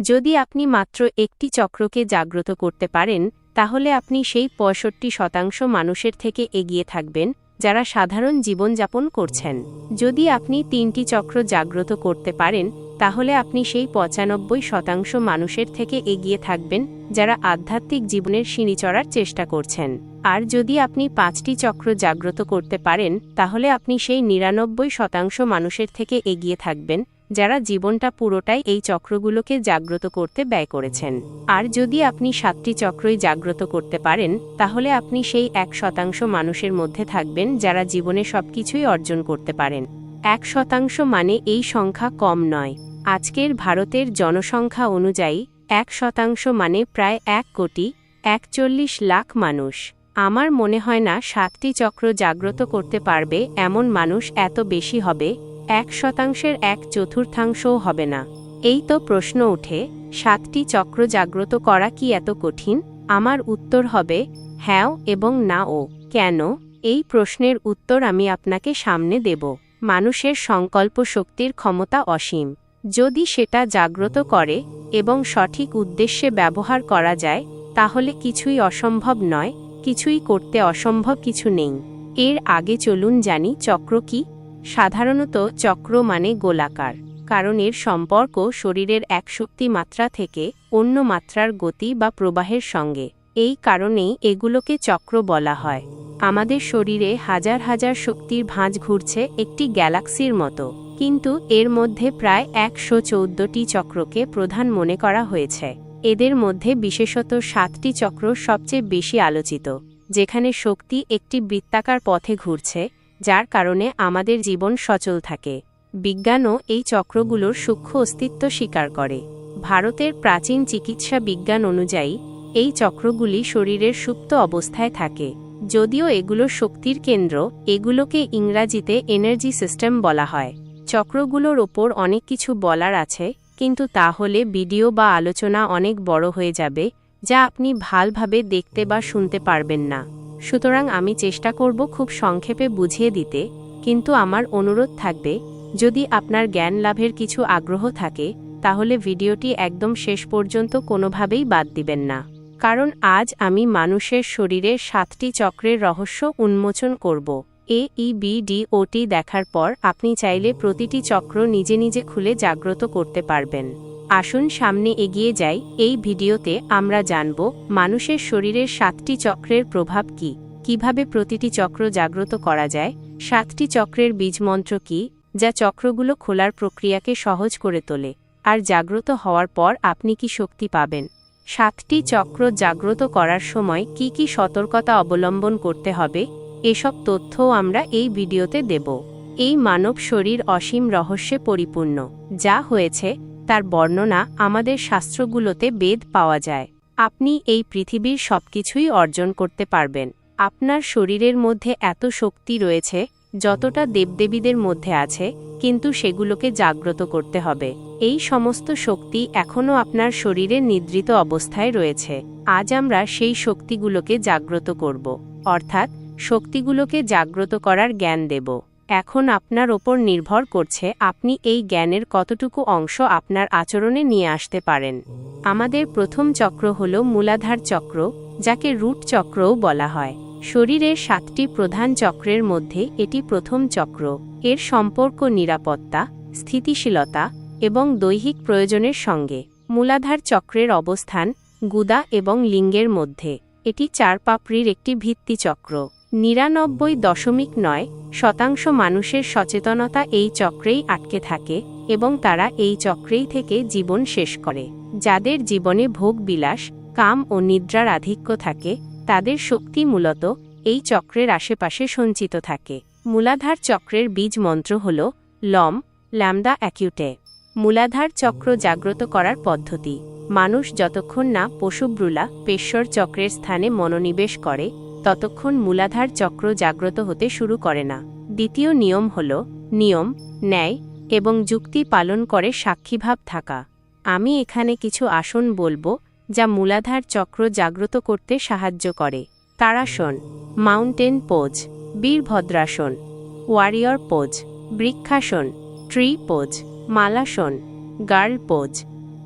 যদি আপনি মাত্র একটি চক্রকে জাগ্রত করতে পারেন, তাহলে আপনি সেই পঁয়ষট্টি শতাংশ মানুষের থেকে এগিয়ে থাকবেন, যারা সাধারণ জীবনযাপন করছেন। যদি আপনি তিনটি চক্র জাগ্রত করতে পারেন, তাহলে আপনি সেই পঁচানব্বই শতাংশ মানুষের থেকে এগিয়ে থাকবেন, যারা আধ্যাত্মিক জীবনের সিঁড়ি চড়ার চেষ্টা করছেন। আর যদি আপনি পাঁচটি চক্র জাগ্রত করতে পারেন, তাহলে আপনি সেই নিরানব্বই শতাংশ মানুষের থেকে এগিয়ে থাকবেন যারা জীবনটা পুরোটাই এই চক্রগুলোকে জাগ্রত করতে ব্যয় করেছেন। আর যদি আপনি সাতটি চক্রই জাগ্রত করতে পারেন, তাহলে আপনি সেই এক শতাংশ মানুষের মধ্যে থাকবেন যারা জীবনে সবকিছুই অর্জন করতে পারেন। এক শতাংশ মানে এই সংখ্যা কম নয়। আজকের ভারতের জনসংখ্যা অনুযায়ী, এক শতাংশ মানে প্রায় এক কোটি একচল্লিশ লাখ মানুষ। আমার মনে হয় না সাতটি চক্র জাগ্রত করতে পারবে এমন মানুষ এত বেশি হবে এক শতাংশের এক চতুর্থাংশও হবে না। এই তো প্রশ্ন ওঠে, সাতটি চক্র জাগ্রত করা কি এত কঠিন? আমার উত্তর হবে হ্যাঁ এবং না ও। কেন? এই প্রশ্নের উত্তর আমি আপনাকে সামনে দেব। মানুষের সংকল্প শক্তির ক্ষমতা অসীম। যদি সেটা জাগ্রত করে এবং সঠিক উদ্দেশ্যে ব্যবহার করা যায়, তাহলে কিছুই অসম্ভব নয়, কিছুই করতে অসম্ভব কিছু নেই। এর আগে চলুন জানি চক্র কি। সাধারণত চক্র মানে গোলাকার, কারণ এর সম্পর্ক শরীরের এক শক্তি মাত্রা থেকে অন্য মাত্রার গতি বা প্রবাহের সঙ্গে। এই কারণেই এগুলোকে চক্র বলা হয়। আমাদের শরীরে হাজার হাজার শক্তির ভাঁজ ঘুরছে একটি গ্যালাক্সির মতো, কিন্তু এর মধ্যে প্রায় একশো চৌদ্দটি চক্রকে প্রধান মনে করা হয়েছে। এদের মধ্যে বিশেষত সাতটি চক্র সবচেয়ে বেশি আলোচিত, যেখানে শক্তি একটি বৃত্তাকার পথে ঘুরছে যার কারণে আমাদের জীবন সচল থাকে। বিজ্ঞানও এই চক্রগুলোর সূক্ষ্ম অস্তিত্ব স্বীকার করে। ভারতের প্রাচীন চিকিৎসা বিজ্ঞান অনুযায়ী, এই চক্রগুলি শরীরের সুপ্ত অবস্থায় থাকে। যদিও এগুলো শক্তির কেন্দ্র, এগুলোকে ইংরাজিতে এনার্জি সিস্টেম বলা হয়। চক্রগুলোর ওপর অনেক কিছু বলার আছে, কিন্তু তাহলে ভিডিও বা আলোচনা অনেক বড় হয়ে যাবে, যা আপনি ভালভাবে দেখতে বা শুনতে পারবেন না। সুতরাং আমি চেষ্টা করব খুব সংক্ষেপে বুঝিয়ে দিতে, কিন্তু আমার অনুরোধ থাকবে, যদি আপনার জ্ঞান লাভের কিছু আগ্রহ থাকে, তাহলে ভিডিওটি একদম শেষ পর্যন্ত কোনোভাবেই বাদ দিবেন না। কারণ আজ আমি মানুষের শরীরের সাতটি চক্রের রহস্য উন্মোচন করব। এ, ই, বি, ডি ওটি দেখার পর আপনি চাইলে প্রতিটি চক্র নিজে নিজে খুলে জাগ্রত করতে পারবেন। আসুন সামনে এগিয়ে যাই, এই ভিডিওতে আমরা জানব মানুষের শরীরের সাতটি চক্রের প্রভাব কি, কীভাবে প্রতিটি চক্র জাগ্রত করা যায়, সাতটি চক্রের বীজমন্ত্র কি, যা চক্রগুলো খোলার প্রক্রিয়াকে সহজ করে তোলে, আর জাগ্রত হওয়ার পর আপনি কি শক্তি পাবেন। সাতটি চক্র জাগ্রত করার সময় কি কি সতর্কতা অবলম্বন করতে হবে এসব তথ্যও আমরা এই ভিডিওতে দেব। এই মানব শরীর অসীম রহস্যে পরিপূর্ণ। যা হয়েছে, তার বর্ণনা আমাদের শাস্ত্রগুলোতে বেদ পাওয়া যায়। আপনি এই পৃথিবীর সবকিছুই অর্জন করতে পারবেন। আপনার শরীরের মধ্যে এত শক্তি রয়েছে, যতটা দেবদেবীদের মধ্যে আছে, কিন্তু সেগুলোকে জাগ্রত করতে হবে। এই সমস্ত শক্তি এখনও আপনার শরীরে নিদ্রিত অবস্থায় রয়েছে। আজ আমরা সেই শক্তিগুলোকে জাগ্রত করব। অর্থাৎ শক্তিগুলোকে জাগ্রত করার জ্ঞান দেব। এখন আপনার ওপর নির্ভর করছে আপনি এই জ্ঞানের কতটুকু অংশ আপনার আচরণে নিয়ে আসতে পারেন। আমাদের প্রথম চক্র হল মূলাধার চক্র, যাকে রুট চক্রও বলা হয়। শরীরের সাতটি প্রধান চক্রের মধ্যে এটি প্রথম চক্র। এর সম্পর্ক নিরাপত্তা, স্থিতিশীলতা এবং দৈহিক প্রয়োজনের সঙ্গে। মূলাধার চক্রের অবস্থান, গুদা এবং লিঙ্গের মধ্যে। এটি চার পাপড়ির একটি ভিত্তি চক্র। নিরানব্বই দশমিক নয় শতাংশ মানুষের সচেতনতা এই চক্রেই আটকে থাকে এবং তারা এই চক্রেই থেকে জীবন শেষ করে। যাদের জীবনে ভোগ বিলাস, কাম ও নিদ্রার আধিক্য থাকে, তাদের শক্তি মূলত এই চক্রের আশেপাশে সঞ্চিত থাকে। মূলাধার চক্রের বীজ মন্ত্র হল লম ল্যামদা অ্যাকিউটে। মূলাধার চক্র জাগ্রত করার পদ্ধতি। মানুষ যতক্ষণ না পশুব্রুলা পেশ্বর চক্রের স্থানে মনোনিবেশ করে ততক্ষণ মূলাধার চক্র জাগ্রত হতে শুরু করে না। দ্বিতীয় নিয়ম হল, নিয়ম, ন্যায় এবং যুক্তি পালন করে সাক্ষীভাব থাকা। আমি এখানে কিছু আসন বলব, যা মূলাধার চক্র জাগ্রত করতে সাহায্য করে। তারাসন, mountain pose, Virabhadrasana, warrior pose, Vrikshasana, tree pose, Malasana, girl pose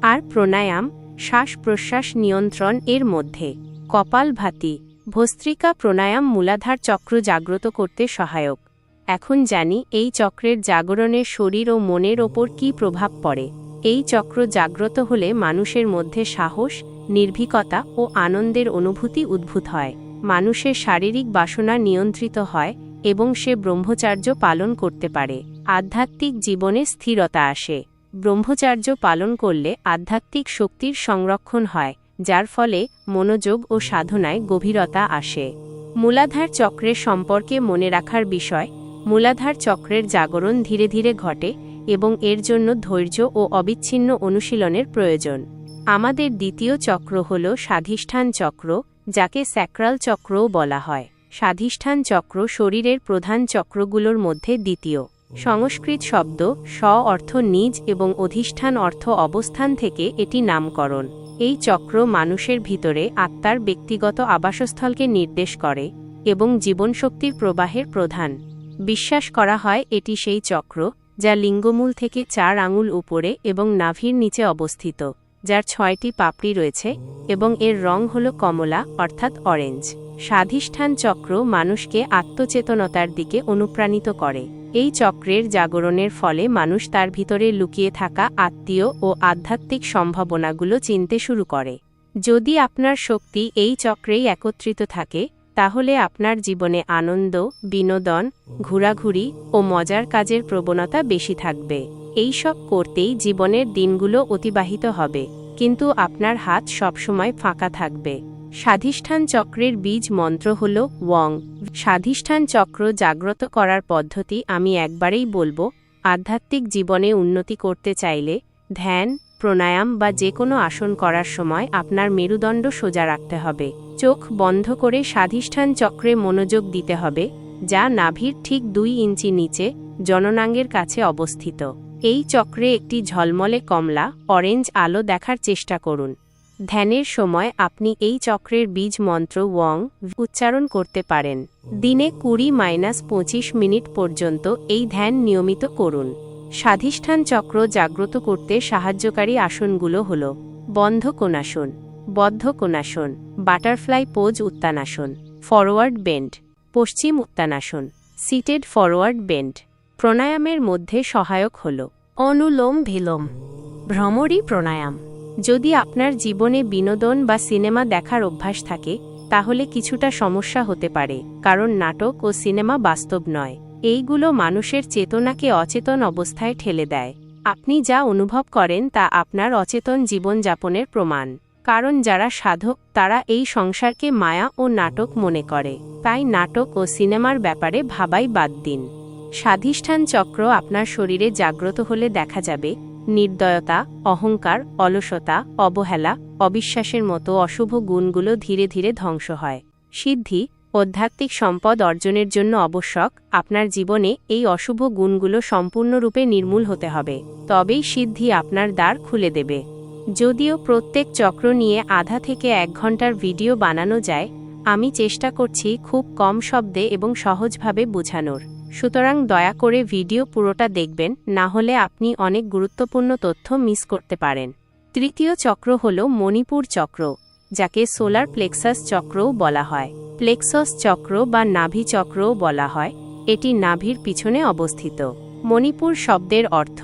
আর প্রাণায়াম শ্বাস প্রশ্বাস নিয়ন্ত্রণ এর মধ্যে। কপালভাতি ভস্ত্রিকা প্রাণায়াম মূলাধার চক্র জাগ্রত করতে সহায়ক। এখন জানি এই চক্রের জাগরণে শরীর ও মনের ওপর কী প্রভাব পড়ে। এই চক্র জাগ্রত হলে মানুষের মধ্যে সাহস, নির্ভীকতা ও আনন্দের অনুভূতি উদ্ভূত হয়। মানুষের শারীরিক বাসনা নিয়ন্ত্রিত হয় এবং সে ব্রহ্মচার্য পালন করতে পারে। আধ্যাত্মিক জীবনে স্থিরতা আসে। ব্রহ্মচার্য পালন করলে আধ্যাত্মিক শক্তির সংরক্ষণ হয়। যার ফলে মনোযোগ ও সাধনায় গভীরতা আসে। মূলাধার চক্রের সম্পর্কে মনে রাখার বিষয়, মূলাধার চক্রের জাগরণ ধীরে ধীরে ঘটে এবং এর জন্য ধৈর্য ও অবিচ্ছিন্ন অনুশীলনের প্রয়োজন। আমাদের দ্বিতীয় চক্র হল স্বাধিষ্ঠান চক্র, যাকে স্যাক্রাল চক্রও বলা হয়। স্বাধিষ্ঠান চক্র শরীরের প্রধান চক্রগুলোর মধ্যে দ্বিতীয়। সংস্কৃত শব্দ, স্ব অর্থ নিজ এবং অধিষ্ঠান অর্থ অবস্থান থেকে এটি নামকরণ। এই চক্র মানুষের ভিতরে আত্মার ব্যক্তিগত আবাসস্থলকে নির্দেশ করে এবং জীবনশক্তির প্রবাহের প্রধান। বিশ্বাস করা হয় এটি সেই চক্র যা লিঙ্গমূল থেকে চার আঙুল উপরে এবং নাভির নিচে অবস্থিত, যার ছয়টি পাপড়ি রয়েছে এবং এর রং হল কমলা অর্থাৎ অরেঞ্জ। স্বাধিষ্ঠান চক্র মানুষকে আত্মচেতনতার দিকে অনুপ্রাণিত করে। এই চক্রের জাগরণের ফলে মানুষ তার ভিতরে লুকিয়ে থাকা আত্মীয় ও আধ্যাত্মিক সম্ভাবনাগুলো চিনতে শুরু করে। যদি আপনার শক্তি এই চক্রেই একত্রিত থাকে, তাহলে আপনার জীবনে আনন্দ, বিনোদন, ঘোরাঘুরি ও মজার কাজের প্রবণতা বেশি থাকবে। এই সব করতেই জীবনের দিনগুলো অতিবাহিত হবে, কিন্তু আপনার হাত সবসময় ফাঁকা থাকবে। স্বাধিষ্ঠান চক্রের বীজ মন্ত্র হল ওয়ং। স্বাধিষ্ঠান চক্র জাগ্রত করার পদ্ধতি আমি একবারেই বলব, আধ্যাত্মিক জীবনে উন্নতি করতে চাইলে ধ্যান, প্রাণায়াম বা যে কোনো আসন করার সময় আপনার মেরুদণ্ড সোজা রাখতে হবে। চোখ বন্ধ করে স্বাধিষ্ঠান চক্রে মনোযোগ দিতে হবে, যা নাভির ঠিক দুই ইঞ্চি নিচে জননাঙ্গের কাছে অবস্থিত। এই চক্রে একটি ঝলমলে কমলা, অরেঞ্জ আলো দেখার চেষ্টা করুন। ধ্যানের সময় আপনি এই চক্রের বীজ মন্ত্র ওয়ং উচ্চারণ করতে পারেন। দিনে কুড়ি মাইনাস পঁচিশ মিনিট পর্যন্ত এই ধ্যান নিয়মিত করুন। স্বাধিষ্ঠান চক্র জাগ্রত করতে সাহায্যকারী আসনগুলো হল বন্ধ Konasana Baddha Konasana butterfly pose Uttanasana, forward bend, Paschim Uttanasana, seated forward bend. প্রাণায়ামের মধ্যে সহায়ক হল অনুলোম ভিলোম ভ্রমরী প্রাণায়াম। যদি আপনার জীবনে বিনোদন বা সিনেমা দেখার অভ্যাস থাকে, তাহলে কিছুটা সমস্যা হতে পারে, কারণ নাটক ও সিনেমা বাস্তব নয়। এইগুলো মানুষের চেতনাকে অচেতন অবস্থায় ঠেলে দেয়। আপনি যা অনুভব করেন তা আপনার অচেতন জীবনযাপনের প্রমাণ। কারণ যারা সাধক, তারা এই সংসারকে মায়া ও নাটক মনে করে। তাই নাটক ও সিনেমার ব্যাপারে ভাবাই বাদ দিন। স্বাধিষ্ঠান চক্র আপনার শরীরে জাগ্রত হলে দেখা যাবে নির্দয়তা, অহংকার, অলসতা, অবহেলা, অবিশ্বাসের মতো অশুভ গুণগুলো ধীরে ধীরে ধ্বংস হয়। সিদ্ধি, আধ্যাত্মিক সম্পদ অর্জনের জন্য আবশ্যক, আপনার জীবনে এই অশুভ গুণগুলো সম্পূর্ণরূপে নির্মূল হতে হবে। তবেই সিদ্ধি আপনার দ্বার খুলে দেবে। যদিও প্রত্যেক চক্র নিয়ে আধা থেকে এক ঘণ্টার ভিডিও বানানো যায়, আমি চেষ্টা করছি খুব কম শব্দে এবং সহজভাবে বোঝানোর। সুতরাং দয়া করে ভিডিও পুরোটা দেখবেন, না হলে আপনি অনেক গুরুত্বপূর্ণ তথ্য মিস করতে পারেন। তৃতীয় চক্র হল মণিপুর চক্র, যাকে সোলার প্লেক্সাস চক্রও বলা হয়। প্লেক্সাস চক্র বা নাভি চক্রও বলা হয়, এটি নাভির পিছনে অবস্থিত। মণিপুর শব্দের অর্থ,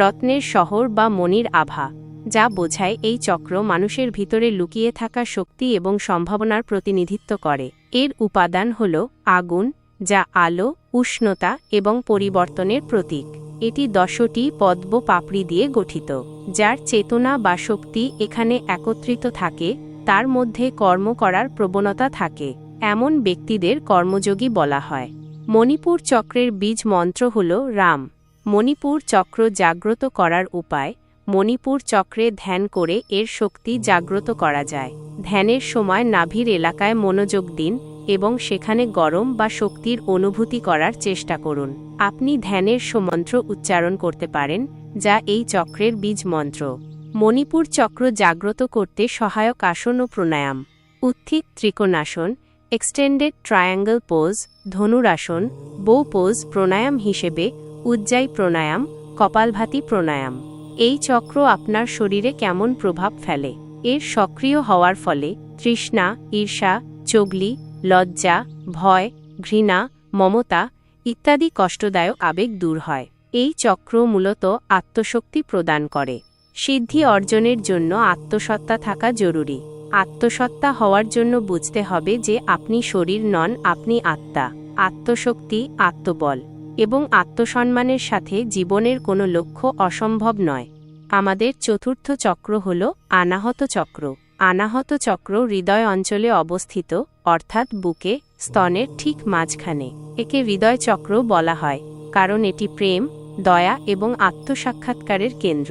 রত্নের শহর বা মনির আভা, যা বোঝায় এই চক্র মানুষের ভিতরে লুকিয়ে থাকা শক্তি এবং সম্ভাবনার প্রতিনিধিত্ব করে। এর উপাদান হল আগুন যা আলো, উষ্ণতা এবং পরিবর্তনের প্রতীক। এটি দশটি পদ্ম পাপড়ি দিয়ে গঠিত, যার চেতনা বা শক্তি এখানে একত্রিত থাকে, তার মধ্যে কর্ম করার প্রবণতা থাকে, এমন ব্যক্তিদের কর্মযোগী বলা হয়। মণিপুর চক্রের বীজ মন্ত্র হল রাম। মণিপুর চক্র জাগ্রত করার উপায়, মণিপুর চক্রে ধ্যান করে এর শক্তি জাগ্রত করা যায়। ধ্যানের সময় নাভির এলাকায় মনোযোগ দিন এবং সেখানে গরম বা শক্তির অনুভূতি করার চেষ্টা করুন। আপনি ধ্যানের সমন্ত্র উচ্চারণ করতে পারেন, যা এই চক্রের বীজ মন্ত্র। মণিপুর চক্র জাগ্রত করতে সহায়ক আসন ও pranayama. Utthita Trikonasana extended triangle pose Dhanurasana bow pose pranayama হিসেবে উজ্জাই প্রাণায়াম, কপালভাতি প্রাণায়াম। এই চক্র আপনার শরীরে কেমন প্রভাব ফেলে? এর সক্রিয় হওয়ার ফলে তৃষ্ণা, ঈর্ষা, চগলি লজ্জা, ভয়, ঘৃণা, মমতা ইত্যাদি কষ্টদায়ক আবেগ দূর হয়। এই চক্র মূলত আত্মশক্তি প্রদান করে। সিদ্ধি অর্জনের জন্য আত্মসত্তা থাকা জরুরি। আত্মসত্তা হওয়ার জন্য বুঝতে হবে যে আপনি শরীর নন, আপনি আত্মা। আত্মশক্তি, আত্মবল এবং আত্মসম্মানের সাথে জীবনের কোনো লক্ষ্য অসম্ভব নয়। আমাদের চতুর্থ চক্র হল আনাহত চক্র। আনাহত চক্র হৃদয় অঞ্চলে অবস্থিত, অর্থাৎ বুকে, স্তনের ঠিক মাঝখানে। একে হৃদয় চক্র বলা হয়, কারণ এটি প্রেম, দয়া এবং আত্মসাক্ষাৎকারের কেন্দ্র।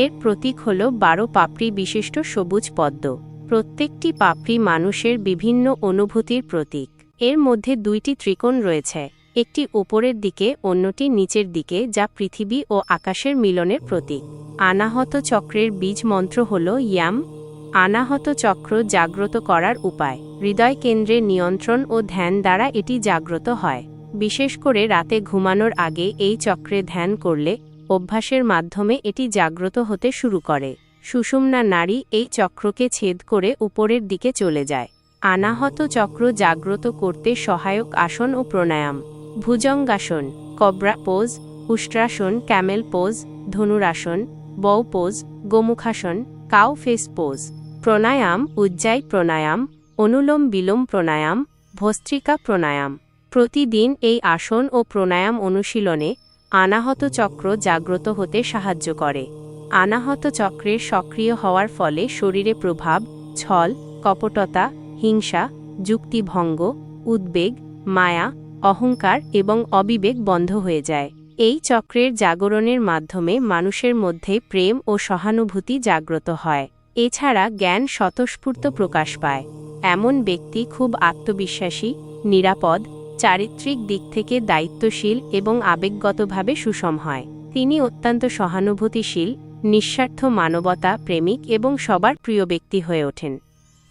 এর প্রতীক হল বারো পাপড়ি বিশিষ্ট সবুজ পদ্ম। প্রত্যেকটি পাপড়ি মানুষের বিভিন্ন অনুভূতির প্রতীক। এর মধ্যে দুইটি ত্রিকোণ রয়েছে, একটি উপরের দিকে, অন্যটি নিচের দিকে, যা পৃথিবী ও আকাশের মিলনের প্রতীক। আনাহত চক্রের বীজ মন্ত্র হল ইয়াম আনাহত চক্র জাগ্রত করার উপায়। হৃদয় কেন্দ্রের নিয়ন্ত্রণ ও ধ্যান দ্বারা এটি জাগ্রত হয়। বিশেষ করে রাতে ঘুমানোর আগে এই চক্রে ধ্যান করলে অভ্যাসের মাধ্যমে এটি জাগ্রত হতে শুরু করে। সুষুম্না নারী এই চক্রকে ছেদ করে উপরের দিকে চলে যায়। আনাহত চক্র জাগ্রত করতে সহায়ক আসন ও pranayama. Bhujangasana, cobra pose, Ustrasana, camel pose, Dhanurasana bow pose, Gomukhasana cow face pose. Pranayama, Ujjayi pranayama, Anulom Vilom pranayama, Bhastrika pranayama. প্রতিদিন এই আসন ও প্রাণায়াম অনুশীলনে আনাহত চক্র জাগ্রত হতে সাহায্য করে। আনাহত চক্রের সক্রিয় হওয়ার ফলে শরীরে প্রভাব, ছল, কপটতা, হিংসা, যুক্তিভঙ্গ, উদ্বেগ, মায়া, অহংকার এবং অবিবেক বন্ধ হয়ে যায়। এই চক্রের জাগরণের মাধ্যমে মানুষের মধ্যে প্রেম ও সহানুভূতি জাগ্রত হয়। এছাড়া জ্ঞান স্বতঃস্ফূর্ত প্রকাশ পায়। এমন ব্যক্তি খুব আত্মবিশ্বাসী, নিরাপদ, চারিত্রিক দিক থেকে দায়িত্বশীল এবং আবেগগতভাবে সুষম হয়। তিনি অত্যন্ত সহানুভূতিশীল, নিঃস্বার্থ মানবতা প্রেমিক এবং সবার প্রিয় ব্যক্তি হয়ে ওঠেন।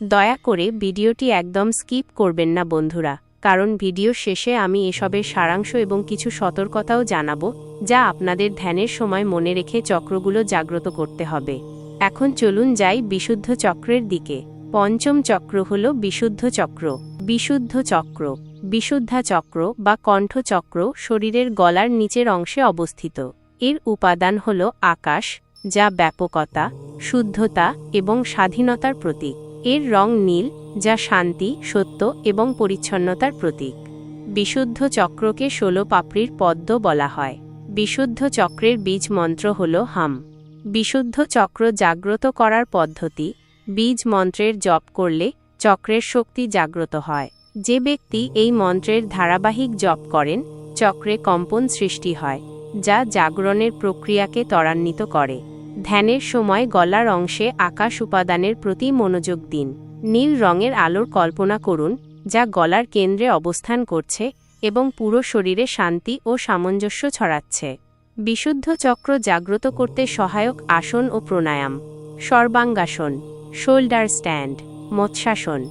দয়া করে ভিডিওটি একদম স্কিপ করবেন না বন্ধুরা, কারণ ভিডিও শেষে আমি এসবের সারাংশ এবং কিছু সতর্কতাও জানাব, যা আপনাদের ধ্যানের সময় মনে রেখে চক্রগুলো জাগ্রত করতে হবে। এখন চলুন যাই বিশুদ্ধ চক্রের দিকে। পঞ্চম চক্র হল বিশুদ্ধ চক্র। বিশুদ্ধ চক্র। বিশুদ্ধা চক্র বা কণ্ঠচক্র শরীরের গলার নিচের অংশে অবস্থিত। এর উপাদান হল আকাশ, যা ব্যাপকতা, শুদ্ধতা এবং স্বাধীনতার প্রতীক। এর রং নীল, যা শান্তি, সত্য এবং পরিচ্ছন্নতার প্রতীক। বিশুদ্ধ চক্রকে ষোলো পাপড়ির পদ্ম বলা হয়। বিশুদ্ধ চক্রের বীজ মন্ত্র হল হাম। বিশুদ্ধ চক্র জাগ্রত করার পদ্ধতি, বীজ মন্ত্রের জপ করলে চক্রের শক্তি জাগ্রত হয়। যে ব্যক্তি এই মন্ত্রের ধারাবাহিক জপ করেন, চক্রে কম্পন সৃষ্টি হয়, যা জাগরণের প্রক্রিয়াকে ত্বরান্বিত করে। ধ্যানের সময় গলার অংশে আকাশ উপাদানের প্রতি মনোযোগ দিন। নীল রঙের আলোর কল্পনা করুন, যা গলার কেন্দ্রে অবস্থান করছে এবং পুরো শরীরে শান্তি ও সামঞ্জস্য ছড়াচ্ছে। বিশুদ্ধ চক্র জাগ্রত করতে সহায়ক আসন ও pranayama. Sarvangasana shoulder stand Matsyasana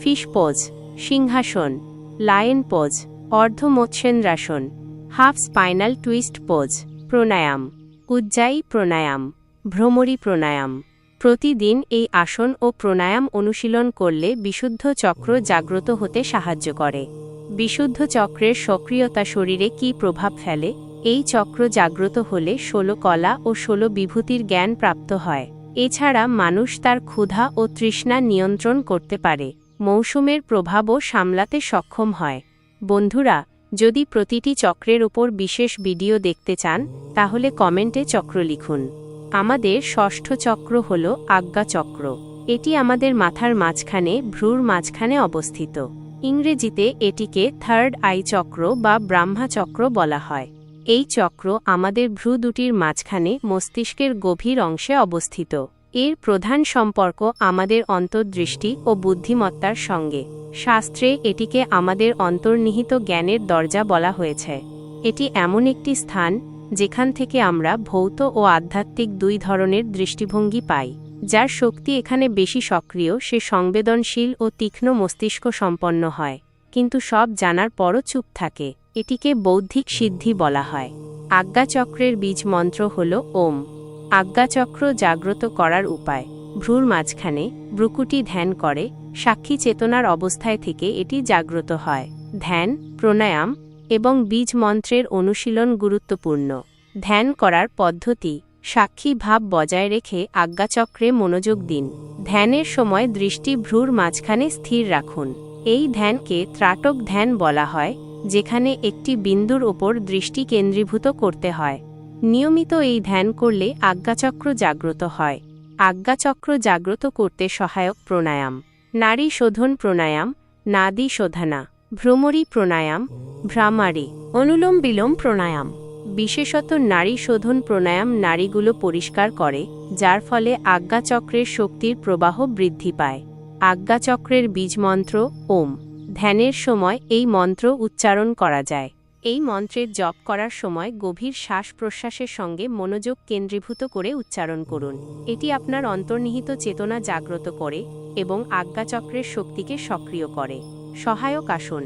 fish pose Simhasana lion pose Ardha Matsyendrasana half spinal twist pose pranayama, Ujjayi pranayama, Bhramari pranayama. প্রতিদিন এই আসন ও প্রাণায়াম অনুশীলন করলে বিশুদ্ধ চক্র জাগ্রত হতে সাহায্য করে। বিশুদ্ধ চক্রের সক্রিয়তা শরীরে কী প্রভাব ফেলে? এই চক্র জাগ্রত হলে ষোলো কলা ও ষোলো বিভূতির জ্ঞান প্রাপ্ত হয়। এছাড়া মানুষ তার ক্ষুধা ও তৃষ্ণা নিয়ন্ত্রণ করতে পারে। মৌসুমের প্রভাবও সামলাতে সক্ষম হয়। বন্ধুরা, যদি প্রতিটি চক্রের উপর বিশেষ ভিডিও দেখতে চান, তাহলে কমেন্টে চক্র লিখুন। আমাদের ষষ্ঠ চক্র হল আজ্ঞা চক্র। এটি আমাদের মাথার মাঝখানে, ভ্রুর মাঝখানে অবস্থিত। ইংরেজিতে এটিকে থার্ড আই চক্র বা ব্রাহ্মা চক্র বলা হয়। এই চক্র আমাদের ভ্রু দুটির মাঝখানে মস্তিষ্কের গভীর অংশে অবস্থিত। এর প্রধান সম্পর্ক আমাদের অন্তর্দৃষ্টি ও বুদ্ধিমত্তার সঙ্গে। শাস্ত্রে এটিকে আমাদের অন্তর্নিহিত জ্ঞানের দরজা বলা হয়েছে। এটি এমন একটি স্থান, যেখান থেকে আমরা ভৌত ও আধ্যাত্মিক দুই ধরনের দৃষ্টিভঙ্গি পাই, যার শক্তি এখানে বেশি সক্রিয়, সে সংবেদনশীল ও তীক্ষ্ণ মস্তিষ্ক সম্পন্ন হয়। কিন্তু সব জানার পরও চুপ থাকে। এটিকে বৌদ্ধিক সিদ্ধি বলা হয়। আজ্ঞাচক্রের বীজ মন্ত্র হল ওম। আজ্ঞাচক্র জাগ্রত করার উপায়। ভ্রুর মাঝখানে ব্রুকুটি ধ্যান করে, সাক্ষী চেতনার অবস্থায় থেকে এটি জাগ্রত হয়। ধ্যান, প্রাণায়াম এবং বীজ মন্ত্রের অনুশীলন গুরুত্বপূর্ণ। ধ্যান করার পদ্ধতি, সাক্ষী ভাব বজায় রেখে আজ্ঞাচক্রে মনোযোগ দিন। ধ্যানের সময় দৃষ্টি ভ্রুর মাঝখানে স্থির রাখুন। এই ধ্যানকে ত্রাটক ধ্যান বলা হয়। যেখানে একটি বিন্দুর ওপর দৃষ্টি কেন্দ্রীভূত করতে হয়। নিয়মিত এই ধ্যান করলে আজ্ঞাচক্র জাগ্রত হয়। আজ্ঞাচক্র জাগ্রত করতে সহায়ক প্রাণায়াম। নারী শোধন প্রাণায়াম, নাদি শোধনা। ভ্রমরী প্রাণায়াম, ভ্রামারি, অনুলোম বিলোম প্রাণায়াম। বিশেষত নারী শোধন প্রাণায়াম নারীগুলো পরিষ্কার করে, যার ফলে আজ্ঞাচক্রের শক্তির প্রবাহ বৃদ্ধি পায়। আজ্ঞাচক্রের বীজমন্ত্র, ওম। ধ্যানের সময় এই মন্ত্র উচ্চারণ করা যায়। এই মন্ত্রের জপ করার সময় গভীর শ্বাস প্রশ্বাসের সঙ্গে মনোযোগ কেন্দ্রীভূত করে উচ্চারণ করুন। এটি আপনার অন্তর্নিহিত চেতনা জাগ্রত করে এবং আজ্ঞাচক্রের শক্তিকে সক্রিয় করে। সহায়ক আসন।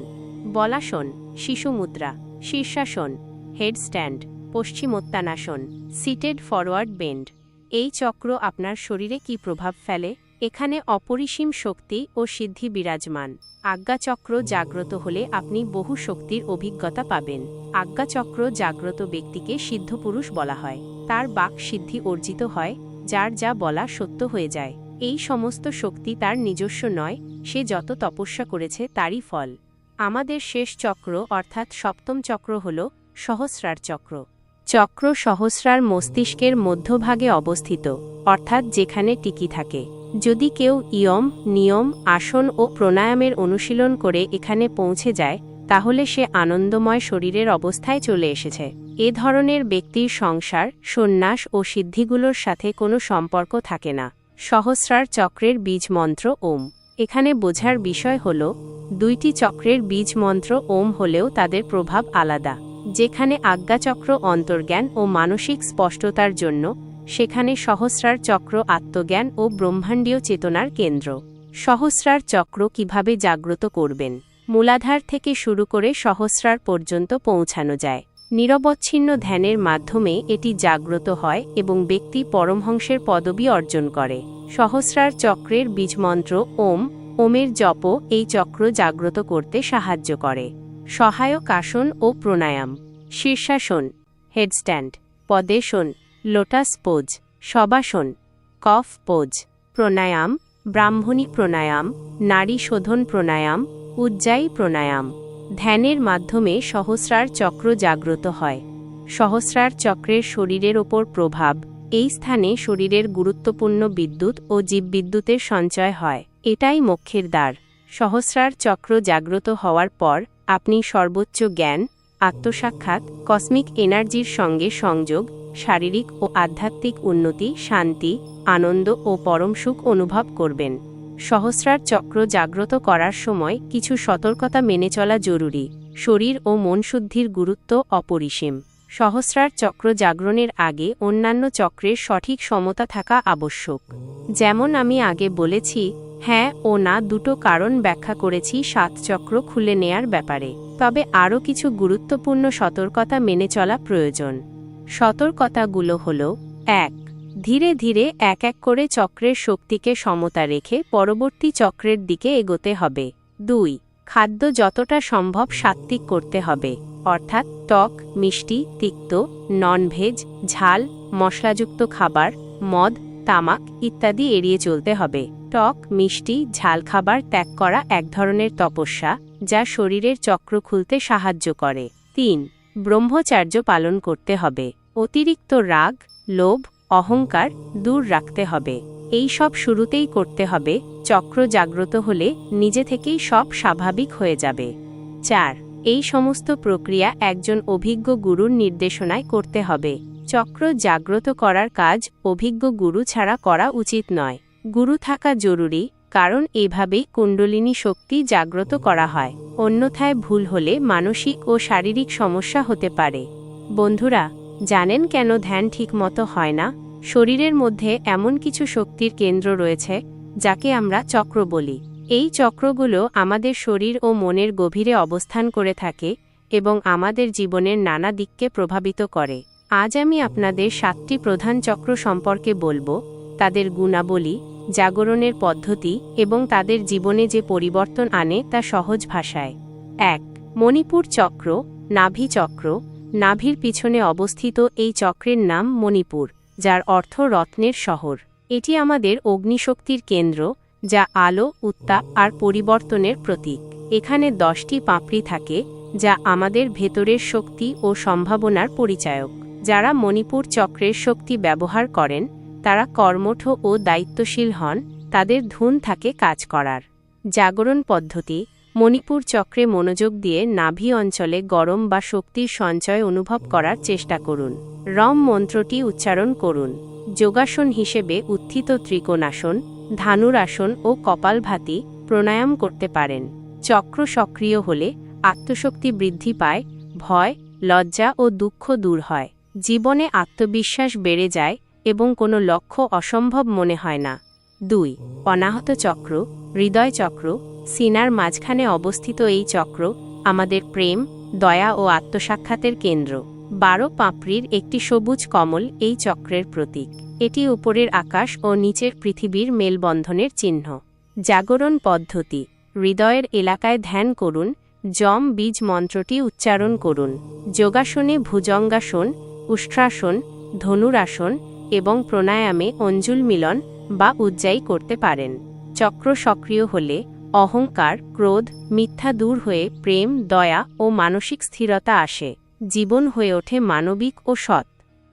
বলাসন। শিশু মুদ্রা। Sirsasana. Headstand. Paschimottanasana. Seated forward bend. এই চক্র আপনার শরীরে কি প্রভাব ফেলে? এখানে অপরিসীম শক্তি ও সিদ্ধি বিরাজমান। আজ্ঞাচক্র জাগ্রত হলে আপনি বহু শক্তির অভিজ্ঞতা পাবেন। আজ্ঞাচক্র জাগ্রত ব্যক্তিকে সিদ্ধপুরুষ বলা হয়। তার বাক সিদ্ধি অর্জিত হয়, যার যা বলা সত্য হয়ে যায়। এই সমস্ত শক্তি তার নিজস্ব নয়, সে যত তপস্যা করেছে তারই ফল। আমাদের শেষ চক্র অর্থাৎ সপ্তম চক্র হল সহস্রার চক্র। চক্র সহস্রার মস্তিষ্কের মধ্যভাগে অবস্থিত, অর্থাৎ যেখানে টিকি থাকে। যদি কেউ ইয়ম, নিয়ম, আসন ও প্রাণায়ামের অনুশীলন করে এখানে পৌঁছে যায়, তাহলে সে আনন্দময় শরীরের অবস্থায় চলে এসেছে। এ ধরনের ব্যক্তির সংসার, সন্ন্যাস ও সিদ্ধিগুলোর সাথে কোনো সম্পর্ক থাকে না। সহস্রার চক্রের বীজ মন্ত্র ওম। এখানে বোঝার বিষয় হল, দুইটি চক্রের বীজ মন্ত্র ওম হলেও তাদের প্রভাব আলাদা। যেখানে আজ্ঞাচক্র অন্তর্জ্ঞান ও মানসিক স্পষ্টতার জন্য সেখানে সহস্রার চক্র আত্মজ্ঞান ও ব্রহ্মাণ্ডীয় চেতনার কেন্দ্র। সহস্রার চক্র কীভাবে জাগ্রত করবেন? মূলাধার থেকে শুরু করে সহস্রার পর্যন্ত পৌঁছানো যায়। নিরবচ্ছিন্ন ধ্যানের মাধ্যমে এটি জাগ্রত হয় এবং ব্যক্তি পরমহংসের পদবি অর্জন করে। সহস্রার চক্রের বীজমন্ত্র ওম, ওমের জপ এই চক্র জাগ্রত করতে সাহায্য করে। সহায়ক আসন ও pranayama. Sirsasana, headstand Padmasana lotus pose, Shavasana, corpse pose, pranayama, ব্রাহ্মণী প্রণায়াম, নারী শোধন প্রণায়াম, উজ্জায়ী প্রণায়াম। ধ্যানের মাধ্যমে সহস্রার চক্র জাগ্রত হয়। সহস্রার চক্রের শরীরের ওপর প্রভাব, এই স্থানে শরীরের গুরুত্বপূর্ণ বিদ্যুৎ ও জীববিদ্যুতের সঞ্চয় হয়। এটাই মোক্ষের দ্বার। সহস্রার চক্র জাগ্রত হওয়ার পর, আপনি সর্বোচ্চ জ্ঞান, আত্মসাক্ষাৎ, কসমিক এনার্জির সঙ্গে সংযোগ শারীরিক ও আধ্যাত্মিক উন্নতি, শান্তি, আনন্দ ও পরম সুখ অনুভব করবেন। সহস্রার চক্র জাগ্রত করার সময় কিছু সতর্কতা মেনে চলা জরুরি। শরীর ও মন শুদ্ধির গুরুত্ব অপরিসীম। সহস্রার চক্র জাগরণের আগে অন্যান্য চক্রের সঠিক সমতা থাকা আবশ্যক। যেমন আমি আগে বলেছি হ্যাঁ ও না দুটো কারণ ব্যাখ্যা করেছি সাত চক্র খুলে নেয়ার ব্যাপারে। তবে আরও কিছু গুরুত্বপূর্ণ সতর্কতা মেনে চলা প্রয়োজন। সতর্কতাগুলো হল, এক, ধীরে ধীরে এক এক করে চক্রের শক্তিকে সমতা রেখে পরবর্তী চক্রের দিকে এগোতে হবে। দুই, খাদ্য যতটা সম্ভব সাত্ত্বিক করতে হবে, অর্থাৎ টক, মিষ্টি, তিক্ত ননভেজ ঝাল, মশলাযুক্ত খাবার, মদ, তামাক ইত্যাদি এড়িয়ে চলতে হবে। টক, মিষ্টি, ঝাল খাবার ত্যাগ করা এক ধরনের তপস্যা, যা শরীরের চক্র খুলতে সাহায্য করে। তিন, ব্রহ্মচার্য পালন করতে হবে। অতিরিক্ত রাগ, লোভ, অহংকার দূর রাখতে হবে। এই সব শুরুতেই করতে হবে, চক্র জাগ্রত হলে নিজে থেকেই সব স্বাভাবিক হয়ে যাবে। চার, এই সমস্ত প্রক্রিয়া একজন অভিজ্ঞ গুরুর নির্দেশনায় করতে হবে। চক্র জাগ্রত করার কাজ অভিজ্ঞ গুরু ছাড়া করা উচিত নয়। গুরু থাকা জরুরি, কারণ এভাবেই কুণ্ডলিনী শক্তি জাগ্রত করা হয়। অন্যথায় ভুল হলে মানসিক ও শারীরিক সমস্যা হতে পারে। বন্ধুরা জানেন কেন ধ্যান ঠিকমতো হয় না? শরীরের মধ্যে এমন কিছু শক্তির কেন্দ্র রয়েছে, যাকে আমরা চক্র বলি। এই চক্রগুলো আমাদের শরীর ও মনের গভীরে অবস্থান করে থাকে এবং আমাদের জীবনের নানা দিককে প্রভাবিত করে। আজ আমি আপনাদের সাতটি প্রধান চক্র সম্পর্কে বলব, তাদের গুণাবলী, জাগরণের পদ্ধতি এবং তাদের জীবনে যে পরিবর্তন আনে তা সহজ ভাষায়। এক, মণিপুর চক্র, নাভি চক্র। নাভির পিছনে অবস্থিত এই চক্রের নাম মণিপুর, যার অর্থ রত্নের শহর। এটি আমাদের অগ্নিশক্তির কেন্দ্র, যা আলো উত্তাপ আর পরিবর্তনের প্রতীক। এখানে দশটি পাপড়ি থাকে, যা আমাদের ভেতরের শক্তি ও সম্ভাবনার পরিচায়ক। যারা মণিপুর চক্রের শক্তি ব্যবহার করেন, তারা কর্মঠ ও দায়িত্বশীল হন, তাদের ধুন থাকে কাজ করার। জাগরণ পদ্ধতি মণিপুর চক্রে মনোযোগ দিয়ে নাভি অঞ্চলে গরম বা শক্তির সঞ্চয় অনুভব করার চেষ্টা করুন। রম মন্ত্রটি উচ্চারণ করুন। যোগাসন হিসেবে উত্থিত ত্রিকোণাসন, ধানুরাসন ও কপালভাতি প্রাণায়াম করতে পারেন। চক্র সক্রিয় হলে আত্মশক্তি বৃদ্ধি পায়, ভয়, লজ্জা ও দুঃখ দূর হয়। জীবনে আত্মবিশ্বাস বেড়ে যায় এবং কোনো লক্ষ্য অসম্ভব মনে হয় না। দুই, অনাহত চক্র, হৃদয় চক্র সিনার মাঝখানে অবস্থিত এই চক্র আমাদের প্রেম, দয়া ও আত্মসাক্ষাতের কেন্দ্র। বারো পাপড়ির একটি সবুজ কমল এই চক্রের প্রতীক। এটি উপরের আকাশ ও নিচের পৃথিবীর মেলবন্ধনের চিহ্ন। জাগরণ পদ্ধতি। হৃদয়ের এলাকায় ধ্যান করুন, জম বীজ মন্ত্রটি উচ্চারণ করুন। যোগাসনে ভুজঙ্গাসন, উষ্ট্রাসন, ধনুরাসন এবং প্রণায়ামে অঞ্জুল মিলন বা উজ্জাই করতে পারেন। চক্র সক্রিয় হলে অহংকার, ক্রোধ, মিথ্যা দূর হয়ে প্রেম, দয়া ও মানসিক স্থিরতা আসে, জীবন হয়ে ওঠে মানবিক ও সৎ।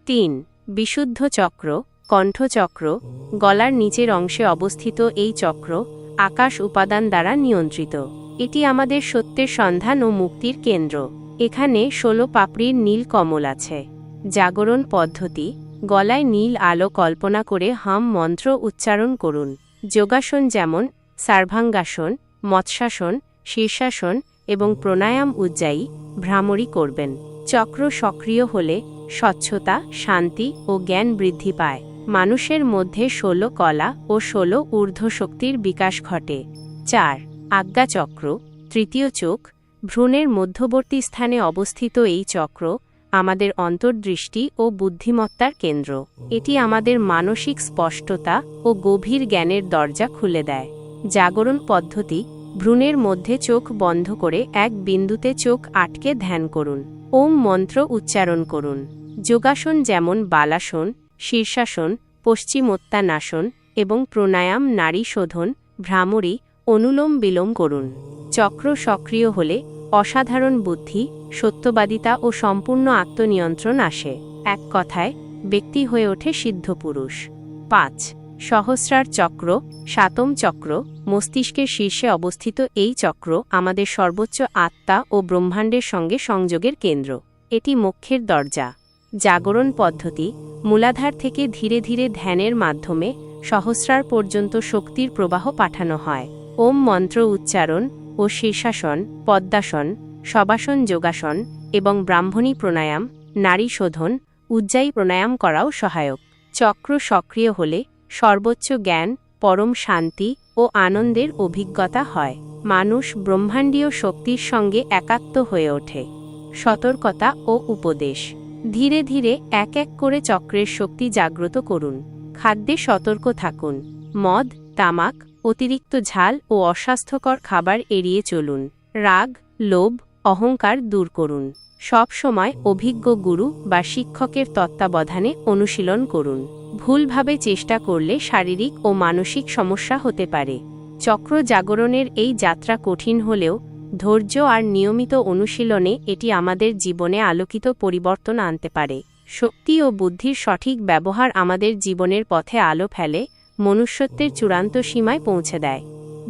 তিন, বিশুদ্ধ চক্র, কণ্ঠচক্র, গলার নিচের অংশে অবস্থিত এই চক্র, আকাশ উপাদান দ্বারা নিয়ন্ত্রিত। এটি আমাদের সত্যের সন্ধান ও মুক্তির কেন্দ্র। এখানে ষোলো পাপড়ির নীল কমল আছে। জাগরণ পদ্ধতি, গলায় নীল আলো কল্পনা করে হাম মন্ত্র উচ্চারণ করুন। যোগাসন যেমন সার্ভাঙ্গাসন, মৎস্যাসন, শীর্ষাসন এবং প্রাণায়াম উজ্জায়ী ভ্রামরি করবেন। চক্র সক্রিয় হলে স্বচ্ছতা, শান্তি ও জ্ঞান বৃদ্ধি পায়। মানুষের মধ্যে ষোলো কলা ও ষোলো ঊর্ধ্বশক্তির বিকাশ ঘটে। চার, আজ্ঞাচক্র, তৃতীয় চোখ, ভ্রূণের মধ্যবর্তী স্থানে অবস্থিত এই চক্র আমাদের অন্তর্দৃষ্টি ও বুদ্ধিমত্তার কেন্দ্র। এটি আমাদের মানসিক স্পষ্টতা ও গভীর জ্ঞানের দরজা খুলে দেয়। জাগরণ পদ্ধতি, ভ্রূণের মধ্যে চোখ বন্ধ করে এক বিন্দুতে চোখ আটকে ধ্যান করুন। ওম মন্ত্র উচ্চারণ করুন। যোগাসন যেমন বালাসন, শীর্ষাসন, পশ্চিমোত্তানাসন এবং প্রাণায়াম নারী শোধন, ভ্রামরী, অনুলোম বিলোম করুন। চক্র সক্রিয় হলে অসাধারণ বুদ্ধি, সত্যবাদিতা ও সম্পূর্ণ আত্মনিয়ন্ত্রণ আসে। এক কথায়, ব্যক্তি হয়ে ওঠে সিদ্ধপুরুষ। পাঁচ, সহস্রার চক্র, সাতম চক্র মস্তিষ্কের শীর্ষে অবস্থিত এই চক্র আমাদের সর্বোচ্চ আত্মা ও ব্রহ্মাণ্ডের সঙ্গে সংযোগের কেন্দ্র। এটি মোক্ষের দরজা। জাগরণ পদ্ধতি মূলাধার থেকে ধীরে ধীরে ধ্যানের মাধ্যমে সহস্রার পর্যন্ত শক্তির প্রবাহ পাঠানো হয়। ওম মন্ত্র উচ্চারণ ও শীর্ষাসন, পদ্মাসন, সবাসন যোগাসন এবং ব্রাহ্মণী প্রাণায়াম, নারী শোধন, উজ্জায়ী প্রাণায়াম করাও সহায়ক। চক্র সক্রিয় হলে সর্বোচ্চ জ্ঞান, পরম শান্তি ও আনন্দের অভিজ্ঞতা হয়। মানুষ ব্রহ্মাণ্ডীয় শক্তির সঙ্গে একাত্ম হয়ে ওঠে। সতর্কতা ও উপদেশ। ধীরে ধীরে এক এক করে চক্রের শক্তি জাগ্রত করুন। খাদ্যে সতর্ক থাকুন। মদ, তামাক, অতিরিক্ত ঝাল ও অস্বাস্থ্যকর খাবার এড়িয়ে চলুন। রাগ, লোভ, অহংকার দূর করুন। সব সময় অভিজ্ঞ গুরু বা শিক্ষকের তত্ত্বাবধানে অনুশীলন করুন। ভুলভাবে চেষ্টা করলে শারীরিক ও মানসিক সমস্যা হতে পারে। চক্র জাগরণের এই যাত্রা কঠিন হলেও ধৈর্য আর নিয়মিত অনুশীলনে এটি আমাদের জীবনে আলোকিত পরিবর্তন আনতে পারে। শক্তি ও বুদ্ধির সঠিক ব্যবহার আমাদের জীবনের পথে আলো ফেলে, মনুষ্যত্বের চূড়ান্ত সীমায় পৌঁছে দেয়।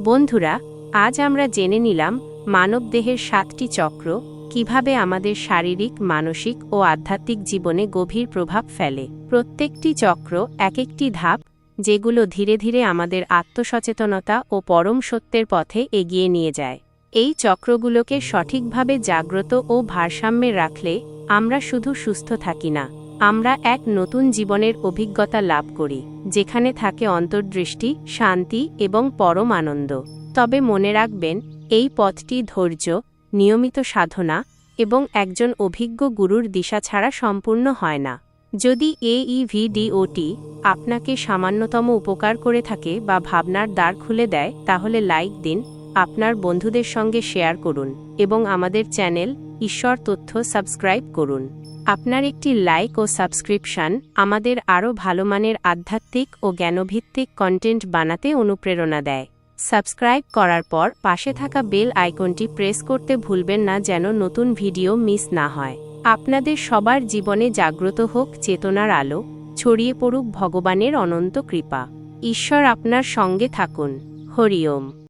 বন্ধুরা, আজ আমরা জেনে নিলাম মানবদেহের সাতটি চক্র কীভাবে আমাদের শারীরিক, মানসিক ও আধ্যাত্মিক জীবনে গভীর প্রভাব ফেলে। প্রত্যেকটি চক্র এক একটি ধাপ, যেগুলো ধীরে ধীরে আমাদের আত্মসচেতনতা ও পরম সত্যের পথে এগিয়ে নিয়ে যায়। এই চক্রগুলোকে সঠিকভাবে জাগ্রত ও ভারসাম্যে রাখলে আমরা শুধু সুস্থ থাকি না, আমরা এক নতুন জীবনের অভিজ্ঞতা লাভ করি, যেখানে থাকে অন্তর্দৃষ্টি, শান্তি এবং পরম আনন্দ। তবে মনে রাখবেন, এই পথটি ধৈর্য নিয়মিত সাধনা এবং একজন অভিজ্ঞ গুরুর দিশা ছাড়া সম্পূর্ণ হয় না। যদি এইভিডিওটি আপনাকে সামান্যতম উপকার করে থাকে বা ভাবনার দ্বার খুলে দেয়, তাহলে লাইক দিন, আপনার বন্ধুদের সঙ্গে শেয়ার করুন এবং আমাদের চ্যানেল ঈশ্বর তথ্য সাবস্ক্রাইব করুন। আপনার একটি লাইক ও সাবস্ক্রিপশন আমাদের আরও ভালো মানের আধ্যাত্মিক ও জ্ঞানভিত্তিক কন্টেন্ট বানাতে অনুপ্রেরণা দেয়। সাবস্ক্রাইব করার পর পাশে থাকা বেল আইকনটি প্রেস করতে ভুলবেন না যেন নতুন ভিডিও মিস না হয়। আপনাদের সবার জীবনে জাগ্রত হোক চেতনার আলো, ছড়িয়ে পড়ুক ভগবানের অনন্ত কৃপা। ঈশ্বর আপনার সঙ্গে থাকুন। হরিওম।